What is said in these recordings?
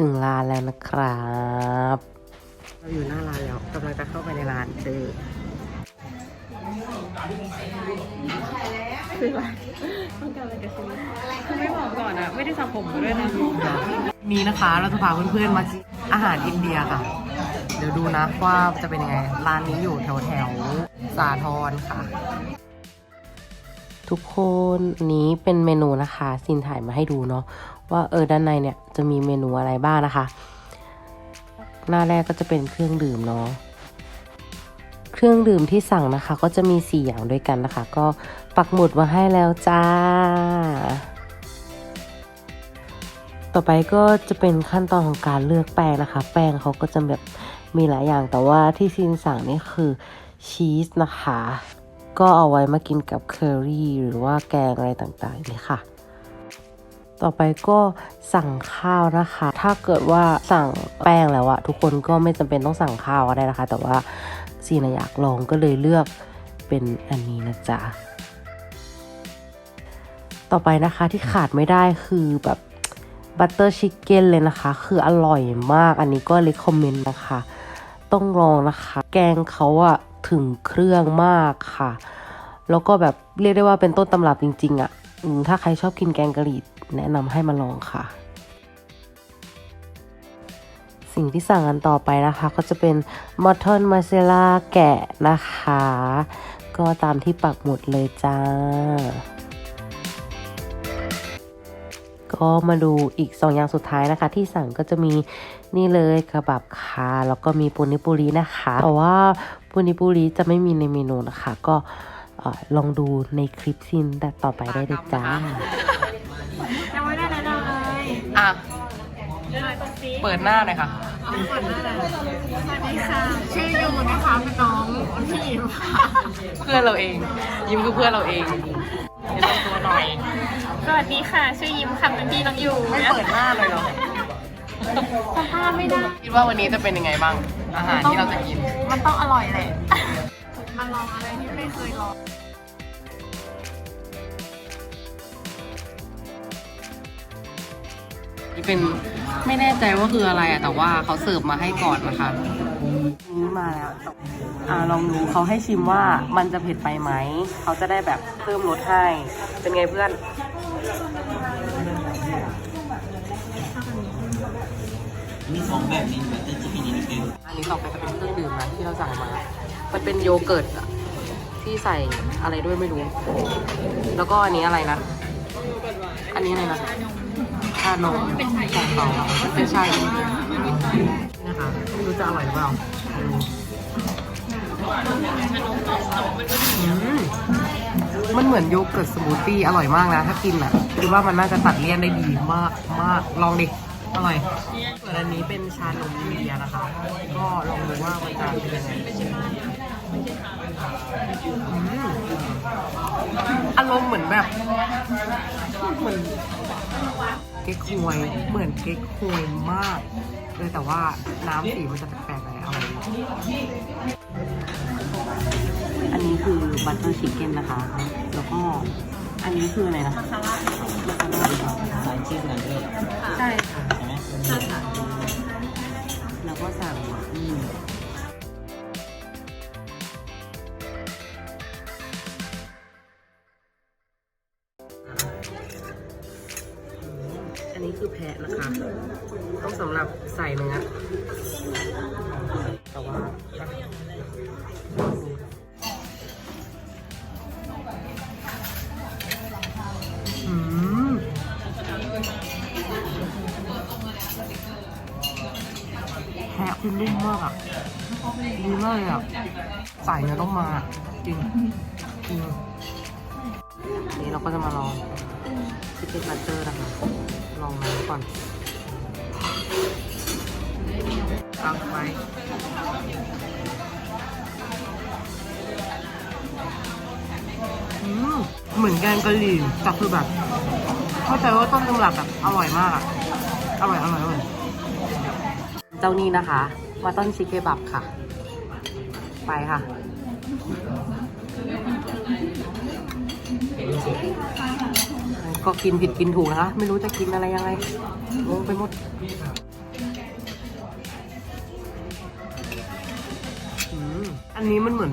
ถึงร้านแล้วนะครับ เราอยู่หน้าร้านแล้วกำลังจะเข้าไปในร้านเจอคืออะไรต้องการอะไรกับชีวิตคือไม่บอกก่อนอะไม่ได้สระผมด้วยนะนี่นะคะเราจะพาเพื่อนๆมากินอาหารอินเดียค่ะ เดี๋ยวดูนะว่าจะเป็นยังไง ร้านนี้อยู่แถวแถวๆสาทรค่ะ ทุกคนนนี้เป็นเมนูนะคะซินถ่ายมาให้ดูเนาะว่าเออด้านในเนี่ยจะมีเมนูอะไรบ้างนะคะ หน้าแรกก็จะเป็นเครื่องดื่มเนาะเครื่องดื่มที่สั่งนะคะ ก็จะมี 4 อย่างด้วยกันนะคะ ก็ปักหมุดมาให้แล้วจ้า ต่อไปก็จะเป็นขั้นตอนของการเลือกแป้งนะคะ แป้งเขาก็จะแบบมีหลายอย่างแต่ว่าที่ซินสั่งนี่คือชีสนะคะ ก็เอาไว้มากินกับเคอรี่หรือว่าแกงอะไรต่างๆนี่ค่ะ ต่อไปก็สั่งข้าวนะคะ ถ้าเกิดว่าสั่งแป้งแล้วอะทุกคนก็ไม่จำเป็นต้องสั่งข้าวก็ได้นะคะ แต่ว่าซีนอยากลองก็เลยเลือกเป็นอันนี้นะจ๊ะต่อไปนะคะที่ขาดไม่ได้คือแบบบัตเตอร์ชิคเก้นเลยนะคะ คืออร่อยมากอันนี้ก็เลยคอมเมนต์นะคะ ต้องลองนะคะ แกงเขาอะถึงเครื่องมากค่ะ แล้วก็แบบเรียกได้ว่าเป็นต้นตำรับจริง ๆอะอืมถ้าใครชอบกินแกงกะหรี่แนะนำให้มาลองค่ะ สิ่งที่สั่งกันต่อไปนะคะ ก็จะเป็นมอทอนมาเซล่าแกะนะคะ ก็ตามที่ปักหมุดเลยจ้า ก็มาดูอีก 2 อย่างสุดท้ายนะคะ ที่สั่งก็จะมีนี่เลยกระบับคาแล้วก็มีปูนิปุรีนะคะ แต่ว่าปูนิปุรีจะไม่มีในเมนูนะคะ ก็ อ่อลองดูในคลิปซินแต่ต่อไปได้เลยจ้ายังไม่ได้แนะนำเลยอะเปิดหน้าเลยค่ะสวัสดีค่ะ ชื่อยูนะคะเป็นน้องพี่อิมค่ะเพื่อนเราเอง ยิ้มคือเพื่อนเราเองแนะนำตัวหน่อย สวัสดีค่ะ ชื่อยิ้มค่ะเป็นพี่น้องอยู่ไม่เปิดหน้าเลยเหรอสภาพไม่ได้ คิดว่าวันนี้จะเป็นยังไงบ้าง อาหารที่เราจะกิน มันต้องอร่อยแหละ มาลองอะไรที่ไม่เคยลองนี่เป็นไม่แน่ใจว่าคืออะไรอะแต่ว่าเขาเสิร์ฟมาให้ก่อนนะคะนี่มาแล้วอ่าลองดูเขาให้ชิมว่ามันจะเผ็ดไปไหม เขาจะได้แบบเพิ่มรสให้ เป็นไงเพื่อน มีสองแบบนี้แบบที่พี่นี่เป็น อันนี้ต่อไปจะเป็นเครื่องดื่มนะที่เราสั่งมา มันเป็นโยเกิร์ตอะที่ใส่อะไรด้วยไม่รู้ แล้วก็อันนี้อะไรนะ อันนี้อะไรนะชานมของเขาเป็นชาเย็นนะคะไม่รู้จะอร่อยหรือเปล่ามมมันเหมือนโยเกิร์ตสมูทตี้อร่อยมากนะ ถ้ากินอะคิดว่ามันน่าจะตัดเลี่ยนได้ดีมากมากลองดิอร่อยส่วนอันนี้เป็นชานมอินเดียนะคะ ก็ลองดูว่ามันจะเป็นยังไง อืมอารมณ์เหมือนแบบ เหมือนเก๊กฮวย เหมือนเก๊กฮวยมาก เลยแต่ว่าน้ำสีมันจะแปลกๆหน่อยเอาอันนี้อันนี้คือบัตเตอร์ชิคเก้นนะคะ แล้วก็อันนี้คืออะไรนะมาซาล่าสายชีสนั่นด้วยใช่ค่ะใช่ไหมแล้วก็สั่ง คือแพะนะคะ ต้องสำหรับใส่เนื้อแต่ว่าแพะคือนุ่มมากอะดีมากเลยอะใส่เนื้อต้องมาจริงจริงนี่เราก็จะมาลองชิคเก้นบัตเตอร์นะคะ ลองน้ำก่อนตั้งไว้อืมเหมือนแกงกะหรี่แต่คือแบบ เข้าใจว่าต้นตำรับแบบอร่อยมากอะอร่อยอร่อยอร่อยเจ้านี้นะคะมาต้นชิคเกบับค่ะ ไปค่ะ ก็กินผิดกินถูกนะคะ ไม่รู้จะกินอะไรยังไงงงไปหมดอันนี้มันเหมือน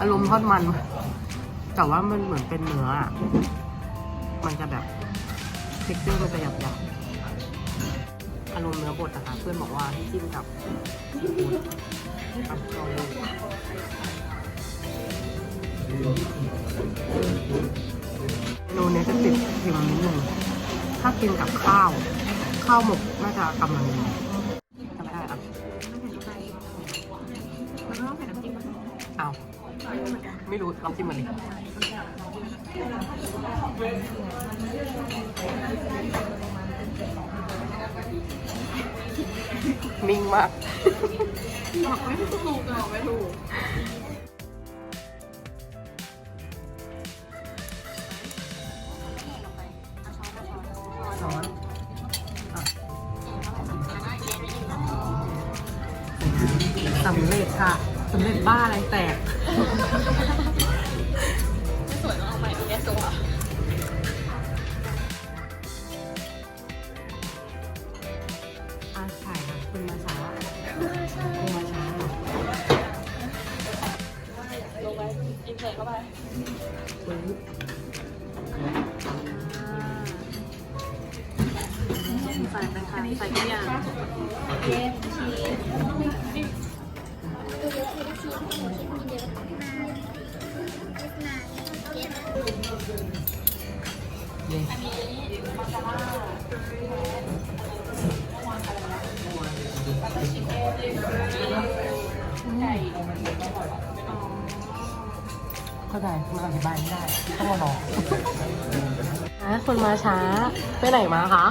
อารมณ์ทอดมัน แต่ว่ามันเหมือนเป็นเนื้ออะ มันจะแบบเท็กเจอร์มันจะหยาบๆอารมณ์เนื้อบดนะคะเพื่อนบอกว่าให้จิ้มกับกับเราเลย นูเนี้ยจะติดเค็มนิดนึงถ้ากินกับข้าว ข้าวหมกน่าจะกำลังดีจำได้อะมันต้อาไม่รู้ลองจิ้มมันดินิ่งมากบอกไม่ถูกบอกไม่ถูก สำเร็จค่ะสำเร็จบ้าอะไรแตก ไม่สวยต้องเอาใหม่แก้ตัวอาถ่ายค่ะคุณมาช้าคุณมาช้าลงไปกินใส่เข้าไปปึ๊บใส่ไปค่ะใส่ทุกอย่าง นี่เข้าใจมันอธิบายไม่ได้ต้องรออะคนมาช้า ไปไหนมาคะ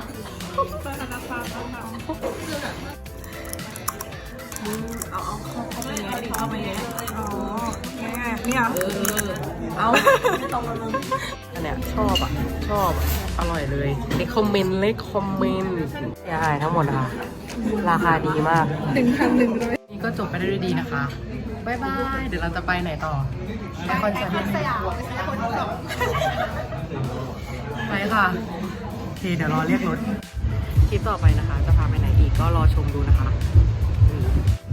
เอาเอาเข้าเข้าไปเนี้ยเข้าไปเนี้ยอ๋อเนี่ยเออเอาอันเนี้ยชอบอะ ชอบอะอร่อยเลยเลคคอมเมนต์เลคคอมเมนต์ยายทั้งหมดนะคะราคาดีมากหนึ่งพันหนึ่งร้อยนี่ก็จบไปได้ด้วยดีนะคะบายบาย เดี๋ยวเราจะไปไหนต่อไปคอนเสิร์ตสยามไปซื้อคนที่สองไปค่ะโอเคเดี๋ยวรอเรียกรถคลิปต่อไปนะคะ จะพาไปไหนอีกก็รอชมดูนะคะ Thank you.